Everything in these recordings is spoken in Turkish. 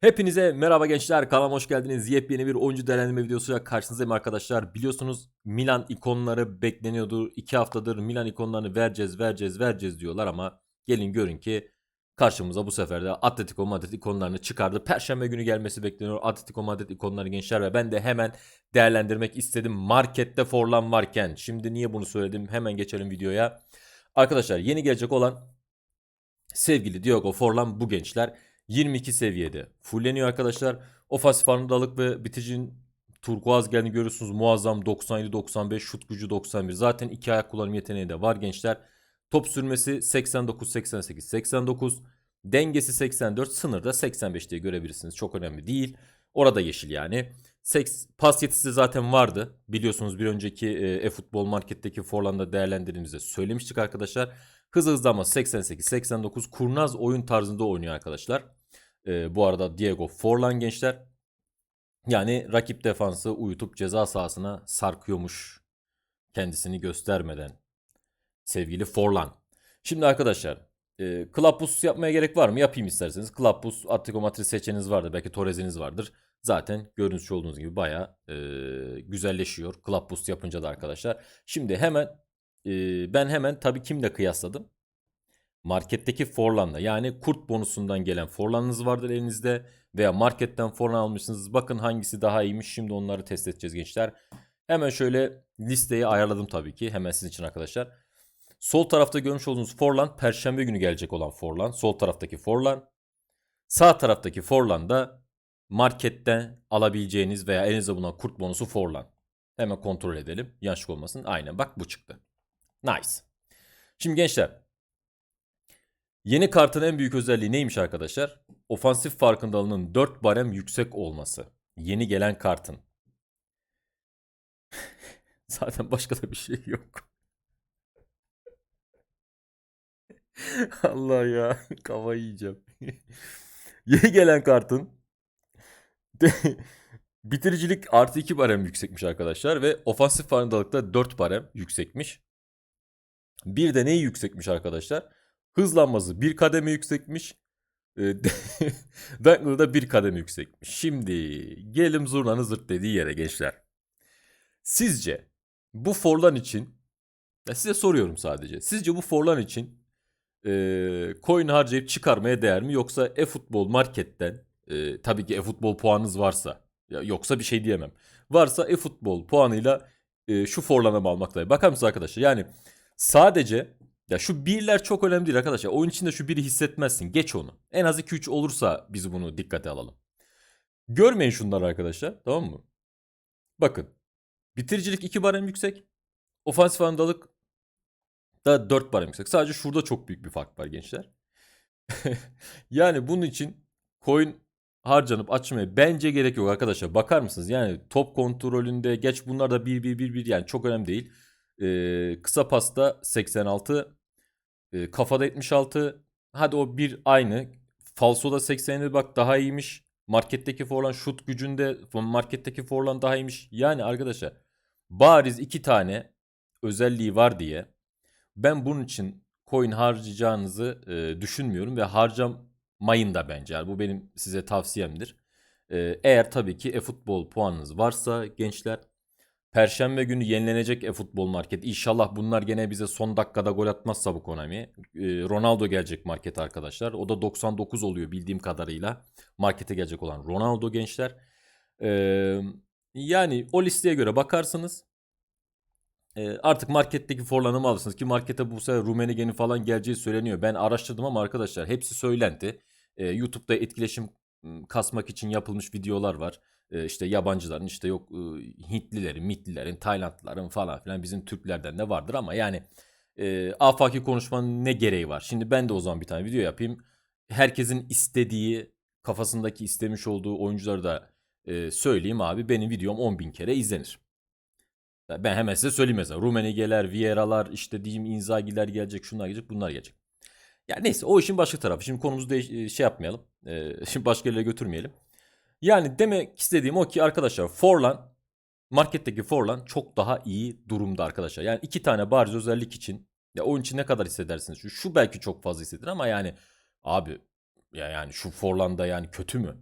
Hepinize merhaba gençler kanalıma hoş geldiniz. Yepyeni bir oyuncu değerlendirme videosuyla karşınızdayım arkadaşlar. Biliyorsunuz Milan ikonları bekleniyordu. 2 haftadır Milan ikonlarını vereceğiz vereceğiz vereceğiz diyorlar ama gelin görün ki karşımıza bu sefer de Atletico Madrid ikonlarını çıkardı. Perşembe günü gelmesi bekleniyor Atletico Madrid ikonları gençler ve ben de hemen değerlendirmek istedim. Markette Forlan varken. Şimdi niye bunu söyledim? Hemen geçelim videoya. Arkadaşlar yeni gelecek olan sevgili Diogo Forlan bu gençler 22 seviyede fulleniyor arkadaşlar. Ofansif farkındalık ve biticin turkuaz geldiğini görüyorsunuz. Muazzam 97-95 şut gücü 91. Zaten iki ayak kullanım yeteneği de var gençler. Top sürmesi 89-88-89. Dengesi 84. Sınırda 85 diye görebilirsiniz. Çok önemli değil. Orada yeşil yani. Seks, pas yetisi zaten vardı. Biliyorsunuz bir önceki e, e-futbol marketteki Forlan'da değerlendirdiğimizde söylemiştik arkadaşlar. Hız hızlanma 88-89 kurnaz oyun tarzında oynuyor arkadaşlar. Ee, bu arada Diego Forlan gençler. Yani rakip defansı uyutup ceza sahasına sarkıyormuş kendisini göstermeden. Sevgili Forlan. Şimdi arkadaşlar e, Boost yapmaya gerek var mı? Yapayım isterseniz. Boost, Atletico Madrid seçeneğiniz vardır. Belki Torres'iniz vardır. Zaten gördüğünüz olduğunuz gibi baya güzelleşiyor. Club Boost yapınca da arkadaşlar. Şimdi hemen e, ben hemen tabii kimle kıyasladım? Marketteki Forlan'la yani kurt bonusundan gelen Forlan'ınız vardır elinizde veya marketten Forlan almışsınız. Bakın hangisi daha iyiymiş. Şimdi onları test edeceğiz gençler. Hemen şöyle listeyi ayarladım tabii ki. Hemen sizin için arkadaşlar. Sol tarafta görmüş olduğunuz Forlan perşembe günü gelecek olan Forlan. Sol taraftaki Forlan. Sağ taraftaki Forlan da marketten alabileceğiniz veya elinizde bulunan kurt bonusu Forlan. Hemen kontrol edelim. Yanlışlık olmasın. Aynen bak bu çıktı. Nice. Şimdi gençler Yeni kartın en büyük özelliği neymiş arkadaşlar? Ofansif farkındalığının 4 barem yüksek olması. Yeni gelen kartın. Zaten başka da bir şey yok. Allah ya kafayı yiyeceğim. Yeni gelen kartın bitiricilik artı 2 barem yüksekmiş arkadaşlar ve ofansif farkındalıkta 4 barem yüksekmiş. Bir de neyi yüksekmiş arkadaşlar? Hızlanması bir kademe yüksekmiş. Dankler'da bir kademe yüksekmiş. Şimdi gelelim zurnanın zırt dediği yere gençler. Sizce bu Forlan için ya size soruyorum sadece. Sizce bu Forlan için e, coin harcayıp çıkarmaya değer mi? Yoksa e-futbol marketten e, tabii ki e-futbol puanınız varsa ya yoksa bir şey diyemem. Varsa e-futbol puanıyla e, şu Forlan'a mı almaktayım? Bakar mısınız arkadaşlar? Yani sadece ya şu birler çok önemli değil arkadaşlar. Oyun içinde şu biri hissetmezsin. Geç onu. En az 2-3 olursa biz bunu dikkate alalım. Görmeyin şunları arkadaşlar. Tamam mı? Bakın. Bitiricilik 2 barem yüksek. Ofansif andalık da 4 barem yüksek. Sadece şurada çok büyük bir fark var gençler. yani bunun için coin harcanıp açmaya bence gerek yok arkadaşlar. Bakar mısınız? Yani top kontrolünde geç bunlar da 1-1-1-1 yani çok önemli değil. Ee, kısa pasta 86 e, kafada 76. Hadi o bir aynı. Falsoda 87 bak daha iyiymiş. Marketteki Forlan şut gücünde marketteki Forlan daha iyiymiş. Yani arkadaşlar bariz iki tane özelliği var diye ben bunun için coin harcayacağınızı e, düşünmüyorum ve harcamayın da bence. Yani bu benim size tavsiyemdir. E, eğer tabii ki e-futbol puanınız varsa gençler Perşembe günü yenilenecek e-futbol market. İnşallah bunlar gene bize son dakikada gol atmazsa bu Konami. Ee, Ronaldo gelecek market arkadaşlar. O da 99 oluyor bildiğim kadarıyla. Markete gelecek olan Ronaldo gençler. Ee, yani o listeye göre bakarsınız. Ee, artık marketteki forlanımı alırsınız ki markete bu sefer Rumenigen'in falan geleceği söyleniyor. Ben araştırdım ama arkadaşlar hepsi söylenti. YouTube'da etkileşim kasmak için yapılmış videolar var e, işte yabancıların işte yok e, Hintlilerin, Mitlilerin, Taylandlıların falan filan bizim Türklerden de vardır ama yani e, afaki konuşmanın ne gereği var? Şimdi ben de o zaman bir tane video yapayım. Herkesin istediği, kafasındaki istemiş olduğu oyuncuları da e, söyleyeyim abi. Benim videom 10 bin kere izlenir. Ben hemen size söyleyeyim mesela. Rumenigeler, Vieira'lar, işte diyeyim Inzaghi'ler gelecek, şunlar gelecek, bunlar gelecek. Ya neyse o işin başka tarafı. Şimdi konumuzu de şey yapmayalım. E, şimdi başka yerlere götürmeyelim. Yani demek istediğim o ki arkadaşlar Forlan marketteki Forlan çok daha iyi durumda arkadaşlar. Yani iki tane bariz özellik için ya oyun için ne kadar hissedersiniz? Şu, şu belki çok fazla hissedilir ama yani abi ya yani şu Forlan'da yani kötü mü?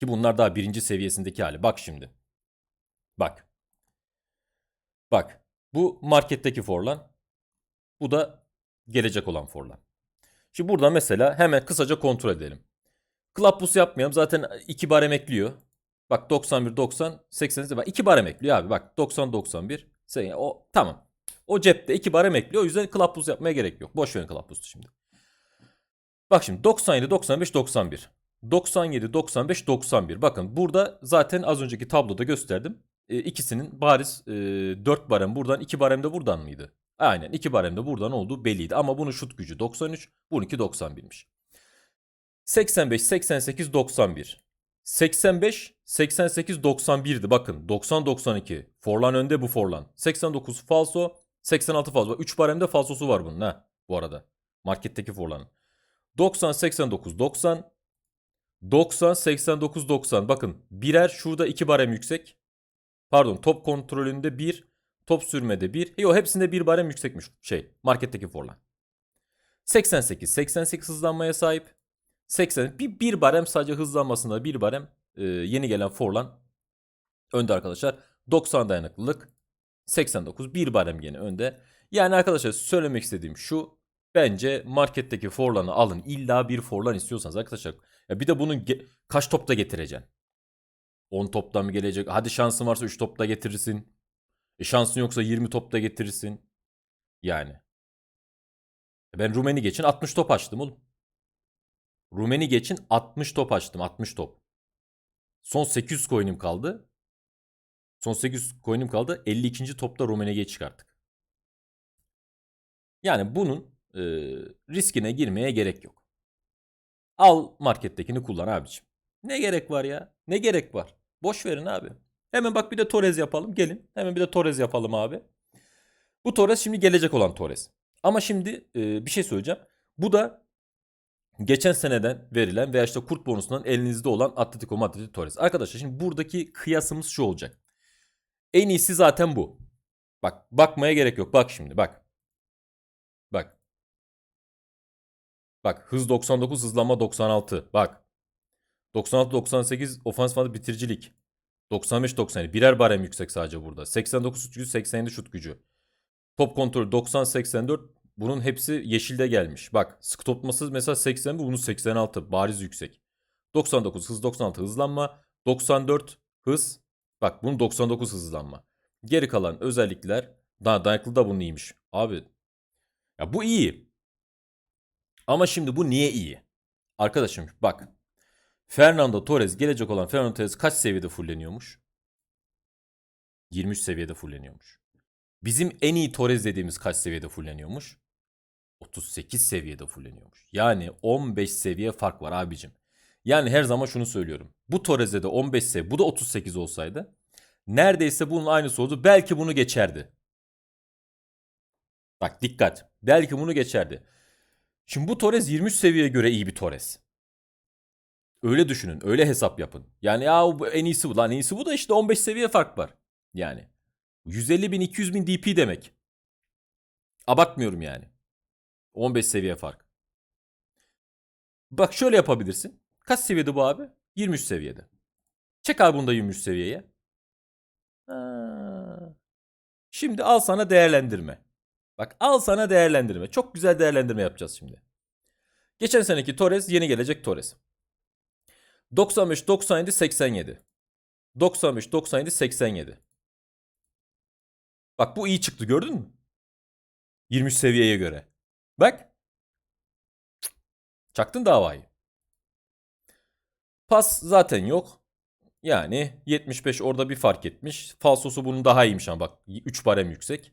Ki bunlar daha birinci seviyesindeki hali. Bak şimdi. Bak. Bak. Bu marketteki forlan. Bu da gelecek olan forlan. Şimdi burada mesela hemen kısaca kontrol edelim. Boost yapmayalım. Zaten 2 barem ekliyor. Bak 91 90 80 bak 2 barem ekliyor abi. Bak 90 91 sen o tamam. O cepte 2 barem ekliyor. O yüzden boost yapmaya gerek yok. Boş verin boost'u şimdi. Bak şimdi 97 95 91. 97 95 91. Bakın burada zaten az önceki tabloda gösterdim. E, ikisinin bariz e, 4 barem buradan 2 barem de buradan mıydı? Aynen 2 barem de buradan olduğu belliydi. Ama bunun şut gücü 93. Bununki 91'miş. 85 88 91. 85 88 91'di bakın. 90 92. Forlan önde bu Forlan. 89 falso. 86 falso. 3 baremde falsosu var bunun ha bu arada. Marketteki Forlan'ın. 90 89 90. 90 89 90. Bakın birer şurada 2 barem yüksek. Pardon top kontrolünde 1. Top sürmede 1. Yo hepsinde 1 barem yüksekmiş şey marketteki Forlan. 88 88 hızlanmaya sahip. 80 bir, bir barem sadece hızlanmasında bir barem e, yeni gelen Forlan önde arkadaşlar. 90 dayanıklılık 89 bir barem gene önde. Yani arkadaşlar söylemek istediğim şu. Bence marketteki Forlan'ı alın. İlla bir Forlan istiyorsanız arkadaşlar. Ya bir de bunun kaç topta getireceksin? 10 topta mı gelecek? Hadi şansın varsa 3 topta getirirsin. E şansın yoksa 20 topta getirirsin. Yani. Ben Rumeni geçin 60 top açtım oğlum. Rumeni geçin 60 top açtım. 60 top. Son 800 coin'im kaldı. Son 800 coin'im kaldı. 52. topta Rumeni'ye çıkarttık. Yani bunun e, riskine girmeye gerek yok. Al markettekini kullan abicim. Ne gerek var ya? Ne gerek var? Boş verin abi. Hemen bak bir de Torres yapalım. Gelin. Hemen bir de Torres yapalım abi. Bu Torres şimdi gelecek olan Torres. Ama şimdi e, bir şey söyleyeceğim. Bu da geçen seneden verilen veya işte kurt bonusundan elinizde olan Atletico Madrid Torres. Arkadaşlar şimdi buradaki kıyasımız şu olacak. En iyisi zaten bu. Bak bakmaya gerek yok. Bak şimdi bak. Bak. Bak hız 99 hızlanma 96. Bak. 96 98 ofans falan bitiricilik. 95 97 birer barem yüksek sadece burada. 89 şut gücü 87 şut gücü. Top kontrolü 90 84 bunun hepsi yeşilde gelmiş. Bak sıkı tutması mesela 80 bunun 86 bariz yüksek. 99 hız 96 hızlanma. 94 hız. Bak bunun 99 hızlanma. Geri kalan özellikler daha dayanıklı da bunun iyiymiş. Abi ya bu iyi. Ama şimdi bu niye iyi? Arkadaşım bak. Fernando Torres gelecek olan Fernando Torres kaç seviyede fulleniyormuş? 23 seviyede fulleniyormuş. Bizim en iyi Torres dediğimiz kaç seviyede fulleniyormuş? 38 seviyede fulleniyormuş. Yani 15 seviye fark var abicim. Yani her zaman şunu söylüyorum. Bu Torres'de de 15 seviye, bu da 38 olsaydı neredeyse bunun aynısı oldu. Belki bunu geçerdi. Bak dikkat. Belki bunu geçerdi. Şimdi bu Torres 23 seviyeye göre iyi bir Torres. Öyle düşünün. Öyle hesap yapın. Yani ya bu en iyisi bu. Lan en iyisi bu da işte 15 seviye fark var. Yani. 150 bin 200 bin DP demek. Abartmıyorum yani. 15 seviye fark. Bak şöyle yapabilirsin. Kaç seviyede bu abi? 23 seviyede. Çek abi bunu da 23 seviyeye. Şimdi al sana değerlendirme. Bak al sana değerlendirme. Çok güzel değerlendirme yapacağız şimdi. Geçen seneki Torres yeni gelecek Torres. 95 97 87. 95 97 87. Bak bu iyi çıktı gördün mü? 23 seviyeye göre. Bak. Çaktın davayı. Pas zaten yok. Yani 75 orada bir fark etmiş. Falsosu bunun daha iyiymiş ama bak 3 barem yüksek.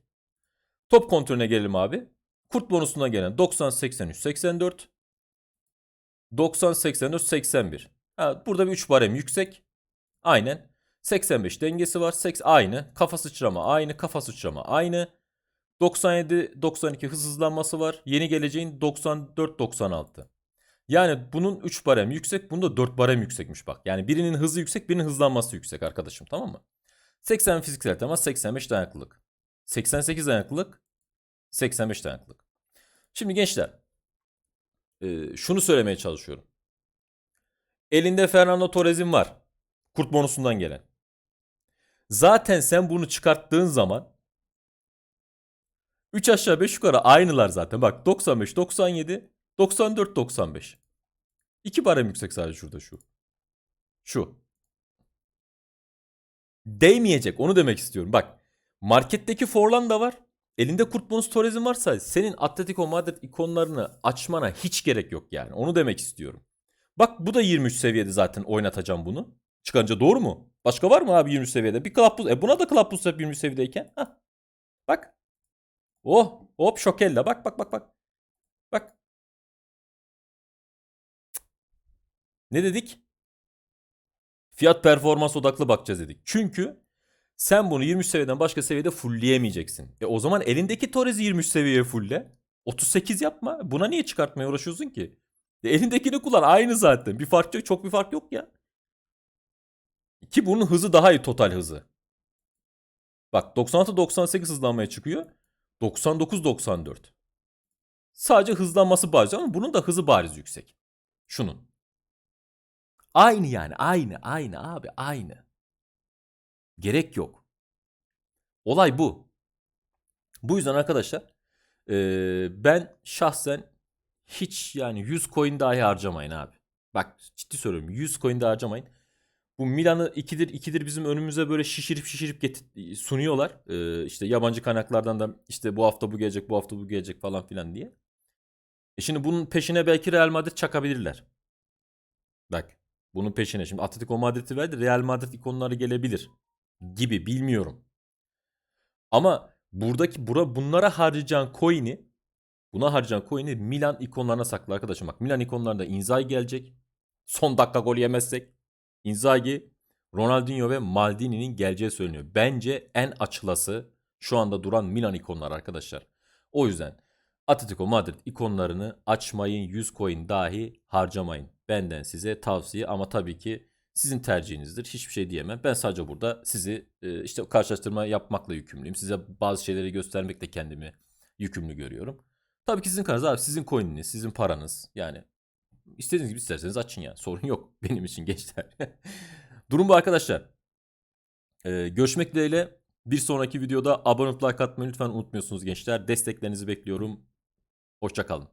Top kontrolüne gelelim abi. Kurt bonusuna gelen 90 83 84. 90 84 81. Burada bir 3 barem yüksek. Aynen. 85 dengesi var. 80 aynı. Kafa sıçrama aynı. Kafa sıçrama aynı. 97 92 hız hızlanması var. Yeni geleceğin 94 96. Yani bunun 3 barem yüksek, bunda 4 barem yüksekmiş bak. Yani birinin hızı yüksek, birinin hızlanması yüksek arkadaşım tamam mı? 80 fiziksel temas, 85 dayanıklılık. 88 dayanıklılık, 85 dayanıklılık. Şimdi gençler, şunu söylemeye çalışıyorum. Elinde Fernando Torres'in var. Kurt bonusundan gelen. Zaten sen bunu çıkarttığın zaman 3 aşağı 5 yukarı aynılar zaten. Bak 95 97 94 95. 2 barem yüksek sadece şurada şu. Şu. Değmeyecek onu demek istiyorum. Bak marketteki Forlan da var. Elinde kurt bonus Torres'in varsa senin Atletico Madrid ikonlarını açmana hiç gerek yok yani. Onu demek istiyorum. Bak bu da 23 seviyede zaten oynatacağım bunu. Çıkınca doğru mu? Başka var mı abi 23 seviyede? Bir Boost. E buna da Boost yap 23 seviyedeyken. Hah. Bak. Oh. Hop şokella. Bak bak bak bak. Bak. Ne dedik? Fiyat performans odaklı bakacağız dedik. Çünkü sen bunu 23 seviyeden başka seviyede fullleyemeyeceksin. E o zaman elindeki Torres'i 23 seviyeye fullle. 38 yapma. Buna niye çıkartmaya uğraşıyorsun ki? E elindekini kullan. Aynı zaten. Bir fark yok. Çok bir fark yok ya. Ki bunun hızı daha iyi total hızı. Bak 96-98 hızlanmaya çıkıyor. 99-94. Sadece hızlanması bariz ama bunun da hızı bariz yüksek. Şunun. Aynı yani aynı aynı abi aynı. Gerek yok. Olay bu. Bu yüzden arkadaşlar eee, ben şahsen hiç yani 100 coin dahi harcamayın abi. Bak ciddi söylüyorum 100 coin dahi harcamayın. Bu Milan'ı ikidir ikidir bizim önümüze böyle şişirip şişirip getir- sunuyorlar. Ee, işte yabancı kaynaklardan da işte bu hafta bu gelecek bu hafta bu gelecek falan filan diye. E şimdi bunun peşine belki Real Madrid çakabilirler. Bak bunun peşine şimdi Atletico Madrid'i verdi Real Madrid ikonları gelebilir gibi bilmiyorum. Ama buradaki bura bunlara harcayacağın coin'i buna harcayacağın coin'i Milan ikonlarına sakla arkadaşım. Bak Milan ikonlarında Inzaghi gelecek. Son dakika gol yemezsek Inzaghi, Ronaldinho ve Maldini'nin geleceği söyleniyor. Bence en açılası şu anda duran Milan ikonlar arkadaşlar. O yüzden Atletico Madrid ikonlarını açmayın 100 coin dahi harcamayın. Benden size tavsiye ama tabii ki sizin tercihinizdir. Hiçbir şey diyemem. Ben sadece burada sizi e, işte karşılaştırma yapmakla yükümlüyüm. Size bazı şeyleri göstermekle kendimi yükümlü görüyorum. Tabii ki sizin kararınız abi. Sizin coin'iniz, sizin paranız. Yani İstediğiniz gibi isterseniz açın ya. Sorun yok benim için gençler. Durum bu arkadaşlar. Ee, görüşmek dileğiyle bir sonraki videoda abone olup like atmayı lütfen unutmuyorsunuz gençler. Desteklerinizi bekliyorum. Hoşçakalın.